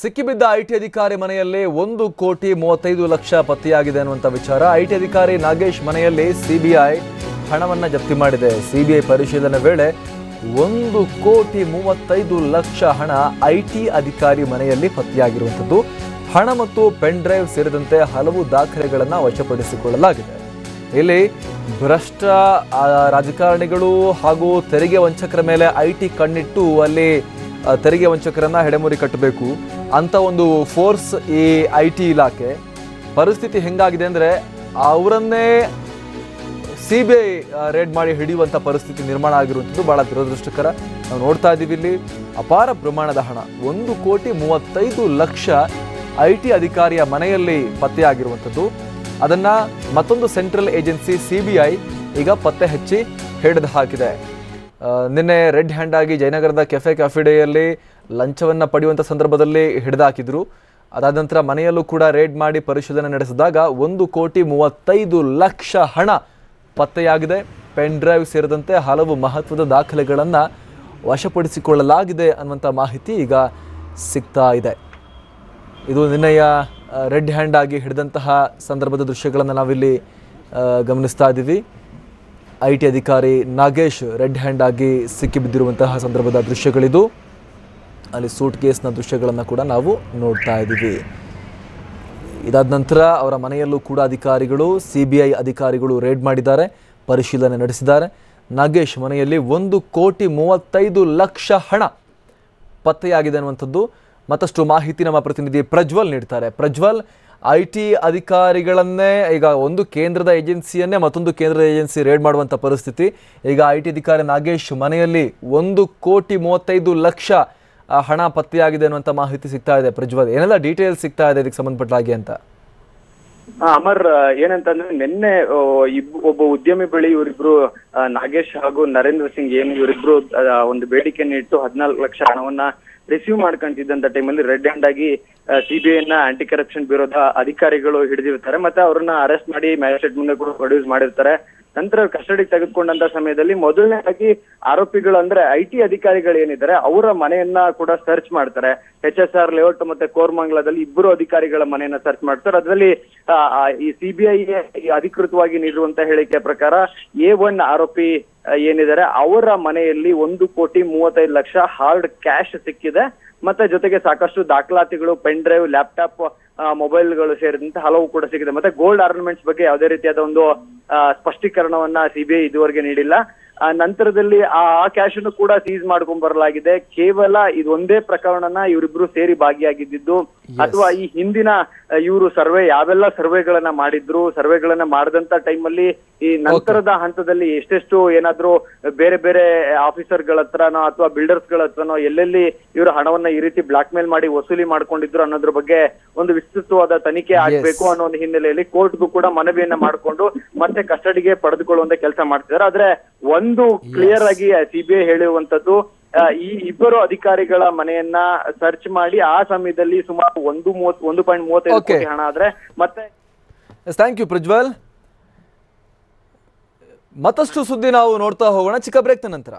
ಸಿಕ್ಕಿಬಿದ್ದ I T ಅಧಿಕಾರಿ ಮನೆಯಲ್ಲಿ ಒಂದು ಕೋಟಿ ಮೂವತ್ತೈದು ಲಕ್ಷ ಪತ್ತೆಯಾಗಿದೆ ಅನ್ನುವಂಥ ವಿಚಾರ. ಐ ಟಿ ಅಧಿಕಾರಿ ನಾಗೇಶ್ ಮನೆಯಲ್ಲಿ ಸಿಬಿಐ ಹಣವನ್ನು ಜಪ್ತಿ ಮಾಡಿದೆ. ಸಿಬಿಐ ಪರಿಶೀಲನೆ ವೇಳೆ ಒಂದು ಕೋಟಿ ಮೂವತ್ತೈದು ಲಕ್ಷ ಹಣ ಐ ಟಿ ಅಧಿಕಾರಿ ಮನೆಯಲ್ಲಿ ಪತ್ತೆಯಾಗಿರುವಂಥದ್ದು. ಹಣ ಮತ್ತು ಪೆನ್ ಡ್ರೈವ್ ಸೇರಿದಂತೆ ಹಲವು ದಾಖಲೆಗಳನ್ನು ವಶಪಡಿಸಿಕೊಳ್ಳಲಾಗಿದೆ. ಇಲ್ಲಿ ಭ್ರಷ್ಟ ರಾಜಕಾರಣಿಗಳು ಹಾಗೂ ತೆರಿಗೆ ವಂಚಕರ ಮೇಲೆ ಐ ಟಿ ಕಣ್ಣಿಟ್ಟು ಅಲ್ಲಿ ತೆರಿಗೆ ವಂಚಕರನ್ನ ಹೆಡೆಮುರಿ ಕಟ್ಟಬೇಕು ಅಂತ ಒಂದು ಫೋರ್ಸ್ ಈ ಐ ಟಿ ಇಲಾಖೆ. ಪರಿಸ್ಥಿತಿ ಹೆಂಗಾಗಿದೆ ಅಂದ್ರೆ ಅವರನ್ನೇ ಸಿ ಬಿ ಐ ರೇಡ್ ಮಾಡಿ ಹಿಡಿಯುವಂಥ ಪರಿಸ್ಥಿತಿ ನಿರ್ಮಾಣ ಆಗಿರುವಂಥದ್ದು ಬಹಳ ದುರದೃಷ್ಟಕರ. ನಾವು ನೋಡ್ತಾ ಇದ್ದೀವಿ ಇಲ್ಲಿ ಅಪಾರ ಪ್ರಮಾಣದ ಹಣ. ಒಂದು ಕೋಟಿ ಮೂವತ್ತೈದು ಲಕ್ಷ ಐ ಟಿ ಅಧಿಕಾರಿಯ ಮನೆಯಲ್ಲಿ ಪತ್ತೆಯಾಗಿರುವಂಥದ್ದು ಅದನ್ನ ಮತ್ತೊಂದು central agency C B I ಈಗ ಪತ್ತೆ ಹಚ್ಚಿ ಹಿಡಿದು ಹಾಕಿದೆ. ನಿನ್ನೆ ರೆಡ್ ಹ್ಯಾಂಡ್ ಆಗಿ ಜಯನಗರದ ಕೆಫೆ ಕ್ಯಾಫಿಡೆಯಲ್ಲಿ ಲಂಚವನ್ನು ಪಡೆಯುವಂಥ ಸಂದರ್ಭದಲ್ಲಿ ಹಿಡಿದಾಕಿದ್ರು. ಅದಾದ ನಂತರ ಮನೆಯಲ್ಲೂ ಕೂಡ ರೇಡ್ ಮಾಡಿ ಪರಿಶೋಧನೆ ನಡೆಸಿದಾಗ ಒಂದು ಕೋಟಿ ಮೂವತ್ತೈದು ಲಕ್ಷ ಹಣ ಪತ್ತೆಯಾಗಿದೆ. ಪೆನ್ ಡ್ರೈವ್ ಸೇರಿದಂತೆ ಹಲವು ಮಹತ್ವದ ದಾಖಲೆಗಳನ್ನು ವಶಪಡಿಸಿಕೊಳ್ಳಲಾಗಿದೆ ಅನ್ನುವಂಥ ಮಾಹಿತಿ ಈಗ ಸಿಗ್ತಾ ಇದೆ. ಇದು ನಿನ್ನೆಯ ರೆಡ್ ಹ್ಯಾಂಡ್ ಆಗಿ ಹಿಡಿದಂತಹ ಸಂದರ್ಭದ ದೃಶ್ಯಗಳನ್ನು ನಾವಿಲ್ಲಿ ಗಮನಿಸ್ತಾ ಇದ್ದೀವಿ. ಐ ಟಿ ಅಧಿಕಾರಿ ನಾಗೇಶ್ ರೆಡ್ ಹ್ಯಾಂಡ್ ಆಗಿ ಸಿಕ್ಕಿಬಿದ್ದಿರುವಂತಹ ಸಂದರ್ಭದ ದೃಶ್ಯಗಳಿದು. ಅಲ್ಲಿ ಸೂಟ್ ಕೇಸ್ನ ದೃಶ್ಯಗಳನ್ನು ಕೂಡ ನಾವು ನೋಡ್ತಾ ಇದ್ದೀವಿ. ಇದಾದ ನಂತರ ಅವರ ಮನೆಯಲ್ಲೂ ಕೂಡ ಅಧಿಕಾರಿಗಳು, ಸಿ ಅಧಿಕಾರಿಗಳು ರೇಡ್ ಮಾಡಿದ್ದಾರೆ, ಪರಿಶೀಲನೆ ನಡೆಸಿದ್ದಾರೆ. ನಾಗೇಶ್ ಮನೆಯಲ್ಲಿ ಒಂದು ಕೋಟಿ ಮೂವತ್ತೈದು ಲಕ್ಷ ಹಣ ಪತ್ತೆಯಾಗಿದೆ ಅನ್ನುವಂಥದ್ದು ಮತ್ತಷ್ಟು ಮಾಹಿತಿ ನಮ್ಮ ಪ್ರತಿನಿಧಿ ಪ್ರಜ್ವಲ್ ನೀಡ್ತಾರೆ. ಪ್ರಜ್ವಲ್ ಐ ಟಿ ಅಧಿಕಾರಿಗಳನ್ನೇ, ಈಗ ಒಂದು ಕೇಂದ್ರದ ಏಜೆನ್ಸಿಯನ್ನೇ ಮತ್ತೊಂದು ಕೇಂದ್ರದ ಏಜೆನ್ಸಿ ರೇಡ್ ಮಾಡುವಂಥ ಪರಿಸ್ಥಿತಿ. ಈಗ ಐ ಟಿ ಅಧಿಕಾರಿ ನಾಗೇಶ್ ಮನೆಯಲ್ಲಿ ಒಂದು ಕೋಟಿ ಮೂವತ್ತೈದು ಲಕ್ಷ ಹಣ ಪತ್ತೆಯಾಗಿದೆ ಅನ್ನುವಂಥ ಮಾಹಿತಿ ಸಿಗ್ತಾ ಇದೆ ಪ್ರಜ್ವಲ್. ಏನೆಲ್ಲ ಡೀಟೇಲ್ಸ್ ಸಿಗ್ತಾ ಇದೆ ಇದಕ್ಕೆ ಸಂಬಂಧಪಟ್ಟ ಹಾಗೆ ಅಂತ? ಅಮರ್ ಏನಂತಂದ್ರೆ ನಿನ್ನೆ ಇಬ್- ಒಬ್ಬ ಉದ್ಯಮಿ ಬಳಿ ಇವರಿಬ್ರು ನಾಗೇಶ್ ಹಾಗೂ ನರೇಂದ್ರ ಸಿಂಗ್ ಏನು ಇವರಿಬ್ರು ಒಂದು ಬೇಡಿಕೆಯನ್ನು ಇಟ್ಟು ಹದಿನಾಲ್ಕು ಲಕ್ಷ ಹಣವನ್ನ ರಿಸೀವ್ ಮಾಡ್ಕೊಂತಿದ್ದಂತ ಟೈಮಲ್ಲಿ ರೆಡ್ ಹ್ಯಾಂಡ್ ಆಗಿ ಸಿಬಿಐ ನ ಆಂಟಿ ಕರಪ್ಷನ್ ಬ್ಯೂರೋದ ಅಧಿಕಾರಿಗಳು ಹಿಡಿದಿರ್ತಾರೆ ಮತ್ತೆ ಅವರನ್ನ ಅರೆಸ್ಟ್ ಮಾಡಿ ಮ್ಯಾಜಿಸ್ಟ್ರೇಟ್ ಮುಂದೆ ಕೂಡ ಪ್ರೊಡ್ಯೂಸ್ ಮಾಡಿರ್ತಾರೆ. ನಂತರ ಕಸ್ಟಡಿ ತೆಗೆದುಕೊಂಡಂತ ಸಮಯದಲ್ಲಿ ಮೊದಲನೇದಾಗಿ ಆರೋಪಿಗಳು ಅಂದ್ರೆ ಐ ಟಿ ಅಧಿಕಾರಿಗಳು ಏನಿದ್ದಾರೆ, ಅವರ ಮನೆಯನ್ನ ಕೂಡ ಸರ್ಚ್ ಮಾಡ್ತಾರೆ. ಎಚ್ ಎಸ್ ಆರ್ ಲೇಔಟ್ ಮತ್ತೆ ಕೋರ್ಮಂಗ್ಲದಲ್ಲಿ ಇಬ್ಬರು ಅಧಿಕಾರಿಗಳ ಮನೆಯನ್ನ ಸರ್ಚ್ ಮಾಡ್ತಾರೆ. ಅದರಲ್ಲಿ ಈ ಸಿಬಿಐ ಅಧಿಕೃತವಾಗಿ ನೀಡುವಂತ ಹೇಳಿಕೆ ಪ್ರಕಾರ ಎ ಒನ್ ಆರೋಪಿ ಏನಿದ್ದಾರೆ, ಅವರ ಮನೆಯಲ್ಲಿ ಒಂದು ಕೋಟಿ ಮೂವತ್ತೈದು ಲಕ್ಷ ಹಾರ್ಡ್ ಕ್ಯಾಶ್ ಸಿಕ್ಕಿದೆ. ಮತ್ತೆ ಜೊತೆಗೆ ಸಾಕಷ್ಟು ದಾಖಲಾತಿಗಳು ಪೆನ್ ಡ್ರೈವ್ ಲ್ಯಾಪ್ಟಾಪ್ ಮೊಬೈಲ್ಗಳು ಸೇರಿದಂತೆ ಹಲವು ಕೂಡ ಸಿಗಿದೆ ಮತ್ತೆ ಗೋಲ್ಡ್ ಆರ್ನಮೆಂಟ್ಸ್ ಬಗ್ಗೆ ಯಾವುದೇ ರೀತಿಯಾದ ಒಂದು ಸ್ಪಷ್ಟೀಕರಣವನ್ನ ಸಿಬಿಐ ಇದುವರೆಗೆ ನೀಡಿಲ್ಲ. ನಂತರದಲ್ಲಿ ಆ ಕ್ಯಾಶ್ ಅನ್ನು ಕೂಡ ಸೀಸ್ ಮಾಡ್ಕೊಂಡ್ ಬರಲಾಗಿದೆ. ಕೇವಲ ಇದೊಂದೇ ಪ್ರಕರಣನ ಇವರಿಬ್ರು ಸೇರಿ ಭಾಗಿಯಾಗಿದ್ದು ಅಥವಾ ಈ ಹಿಂದಿನ ಇವರು ಸರ್ವೆ ಯಾವೆಲ್ಲ ಸರ್ವೆಗಳನ್ನ ಮಾಡಿದ್ರು ಸರ್ವೆಗಳನ್ನ ಮಾಡಿದಂತ ಟೈಮ್ ಅಲ್ಲಿ ಈ ನಂತರದ ಹಂತದಲ್ಲಿ ಎಷ್ಟೆಷ್ಟು ಏನಾದ್ರು ಬೇರೆ ಬೇರೆ ಆಫೀಸರ್ಗಳ ಹತ್ರನೋ ಅಥವಾ ಬಿಲ್ಡರ್ಸ್ಗಳ ಹತ್ರನೋ ಎಲ್ಲೆಲ್ಲಿ ಇವರು ಹಣವನ್ನ ಈ ರೀತಿ ಬ್ಲಾಕ್ ಮೇಲ್ ಮಾಡಿ ವಸೂಲಿ ಮಾಡ್ಕೊಂಡಿದ್ರು ಅನ್ನೋದ್ರ ಬಗ್ಗೆ ಒಂದು ವಿಸ್ತೃತವಾದ ತನಿಖೆ ಆಗ್ಬೇಕು ಅನ್ನೋ ಒಂದು ಹಿನ್ನೆಲೆಯಲ್ಲಿ ಕೋರ್ಟ್ಗೂ ಕೂಡ ಮನವಿಯನ್ನ ಮಾಡಿಕೊಂಡು ಮತ್ತೆ ಕಸ್ಟಡಿಗೆ ಪಡೆದುಕೊಳ್ಳುವಂತ ಕೆಲಸ ಮಾಡ್ತಿದ್ದಾರೆ. ಆದ್ರೆ ಒಂದು ಕ್ಲಿಯರ್ ಆಗಿ ಸಿಬಿಐ ಹೇಳಿರುವಂತದ್ದು ಆ, ಈ ಇಬ್ಬರು ಅಧಿಕಾರಿಗಳ ಮನೆಯನ್ನ ಸರ್ಚ್ ಮಾಡಿ ಆ ಸಮಯದಲ್ಲಿ ಸುಮಾರು ಒಂದು ಮೂವತ್ ಒಂದು ಪಾಯಿಂಟ್ ಮೂವತ್ತೈದು. ಕೋಟಿ ಹಣ ಆದ್ರೆ ಮತ್ತೆ ಥ್ಯಾಂಕ್ ಯು ಪ್ರಜ್ವಲ್ ಮತ್ತಷ್ಟು ಸುದ್ದಿ ನಾವು ನೋಡ್ತಾ ಹೋಗೋಣ. ಚಿಕ್ಕ ಬ್ರೇಕ್ ನಂತರ.